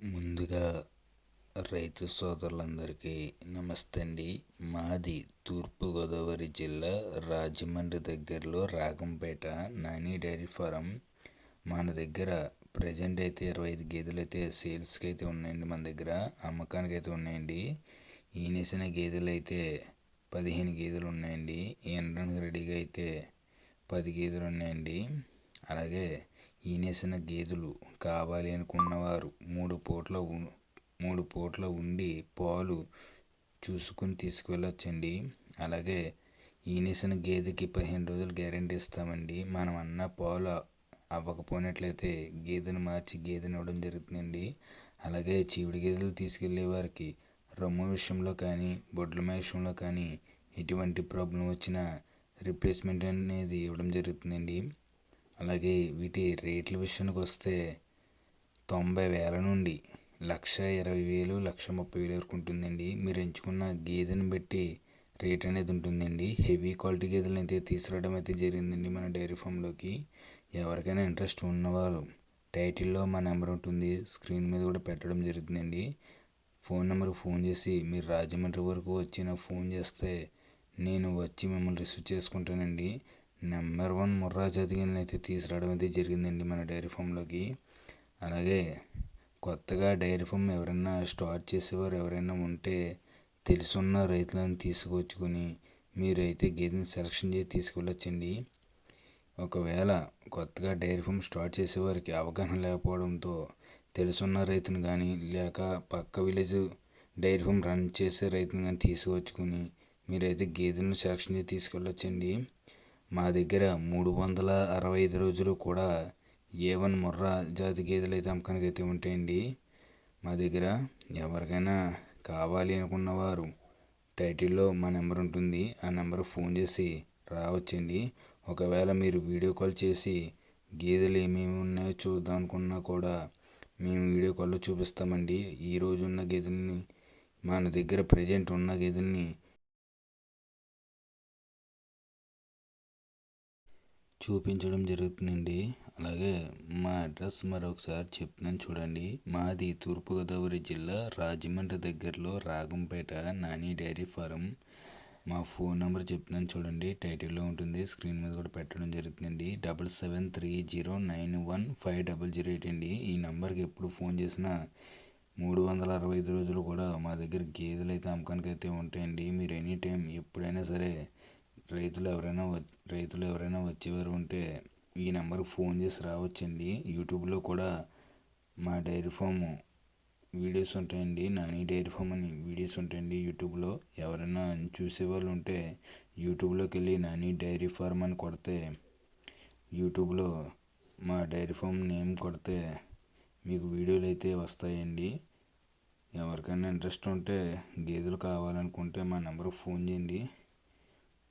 ముందుగా రైతు సోదరులందరికీ నమస్తే అండి. మాది తూర్పుగోదావరి జిల్లా రాజమండ్రి దగ్గరలో రాగంపేట నాని డైరీ ఫారం. మన దగ్గర ప్రజెంట్ అయితే ఇరవై ఐదు గేదెలు అయితే సేల్స్కి అయితే ఉన్నాయండి మన దగ్గర అమ్మకానికి అయితే ఉన్నాయండి. ఈనేసిన గేదెలు అయితే పదిహేను గేదెలు ఉన్నాయండి. ఎండడానికి రెడీగా అయితే పది గేదెలు ఉన్నాయండి. అలాగే ఈనేసిన గేదెలు కావాలి అనుకున్నవారు మూడు పూట్ల మూడు పూట్ల ఉండి పాలు చూసుకుని తీసుకువెళ్ళొచ్చండి. అలాగే ఈనేసిన గేదెకి పదిహేను రోజులు గ్యారెంటీ ఇస్తామండి. మనం అన్న పాలు అవ్వకపోయినట్లయితే గేదెను మార్చి గేదెని ఇవ్వడం జరుగుతుందండి. అలాగే చీవుడు గేదెలు తీసుకెళ్ళే వారికి రొమ్ము విషయంలో కానీ బొడ్ల విషయంలో కానీ ఎటువంటి ప్రాబ్లం వచ్చినా రిప్లేస్మెంట్ అనేది ఇవ్వడం జరుగుతుందండి. అలాగే వీటి రేట్ల విషయానికి వస్తే తొంభై వేల నుండి లక్ష ఇరవై వేలు లక్ష ముప్పై వేలు వరకు ఉంటుందండి. మీరు ఎంచుకున్న గేదెని బట్టి రేట్ అనేది ఉంటుందండి. హెవీ క్వాలిటీ గేదెలను అయితే తీసుకురావడం అయితే జరిగిందండి మన డైరీ ఫామ్లోకి. ఎవరికైనా ఇంట్రెస్ట్ ఉన్నవారు టైటిల్లో మా నెంబర్ ఉంటుంది. స్క్రీన్ మీద కూడా పెట్టడం జరుగుతుందండి. ఫోన్ నెంబర్కి ఫోన్ చేసి మీరు రాజమండ్రి వరకు వచ్చి నాకు ఫోన్ చేస్తే నేను వచ్చి మిమ్మల్ని రిసీవ్ చేసుకుంటానండి. నెంబర్ వన్ ముర్రా జాతి అయితే తీసుకురావడం అయితే జరిగిందండి మన డైరీ ఫామ్లోకి. అలాగే కొత్తగా డైరీ ఫామ్ ఎవరైనా స్టార్ట్ చేసేవారు ఎవరైనా ఉంటే తెలుసున్న రైతులను తీసుకొచ్చుకొని మీరైతే గేదెని సెలక్షన్ చేసి తీసుకెళ్ళొచ్చండి. ఒకవేళ కొత్తగా డైరీ ఫామ్ స్టార్ట్ చేసేవారికి అవగాహన లేకపోవడంతో తెలుసున్న రైతును కానీ లేక పక్క విలేజ్ డైరీ ఫామ్ రన్ చేసే రైతును కానీ తీసుకొచ్చుకొని మీరైతే గేదెలను సెలక్షన్ చేసి తీసుకెళ్ళొచ్చండి. మా దగ్గర మూడు వందల అరవై ఐదు రోజులు కూడా ఏ వన్ ముర్రా జాతి గేదెలు అయితే అమ్మకానికి అయితే ఉంటాయండి. మా దగ్గర ఎవరికైనా కావాలి అనుకున్నవారు టైటిల్లో మా నెంబర్ ఉంటుంది. ఆ నెంబర్ ఫోన్ చేసి రావచ్చండి. ఒకవేళ మీరు వీడియో కాల్ చేసి గేదెలు ఏమేమి ఉన్నాయో చూద్దాం అనుకున్నా కూడా మేము వీడియో కాల్లో చూపిస్తామండి. ఈరోజు ఉన్న గేదెల్ని మన దగ్గర ప్రజెంట్ ఉన్న గేదెల్ని చూపించడం జరుగుతుందండి. అలాగే మా అడ్రస్ మరొకసారి చెప్తున్నాను చూడండి. మాది తూర్పుగోదావరి జిల్లా రాజమండ్రి దగ్గరలో రాగంపేట నాని డైరీ ఫారం. మా ఫోన్ నెంబర్ చెప్తున్నాను చూడండి. టైటిల్లో ఉంటుంది. స్క్రీన్ మీద కూడా పెట్టడం జరుగుతుందండి. Double seven three zero nine one five double zero eight అండి. ఈ నెంబర్కి ఎప్పుడు ఫోన్ చేసినా మూడు వందల అరవై ఐదు రోజులు కూడా మా దగ్గర గేదెలు అయితే అమ్మకానికి అయితే ఉంటాయండి. మీరు ఎనీ టైం ఎప్పుడైనా సరే రైతులు ఎవరైనా రైతులు ఎవరైనా వచ్చేవారు ఉంటే ఈ నెంబర్కి ఫోన్ చేసి రావచ్చండి. యూట్యూబ్లో కూడా మా డైరీ ఫామ్ వీడియోస్ ఉంటాయండి. నాని డైరీ ఫామ్ అని వీడియోస్ ఉంటాయండి యూట్యూబ్లో. ఎవరైనా చూసే వాళ్ళు ఉంటే యూట్యూబ్లోకి వెళ్ళి నాని డైరీ ఫార్మ్ అని కొడితే యూట్యూబ్లో మా డైరీ ఫామ్ నేమ్ కొడితే మీకు వీడియోలు అయితే వస్తాయండి. ఎవరికైనా ఇంట్రెస్ట్ ఉంటే గేదెలు కావాలనుకుంటే మా నెంబర్కి ఫోన్ చేయండి.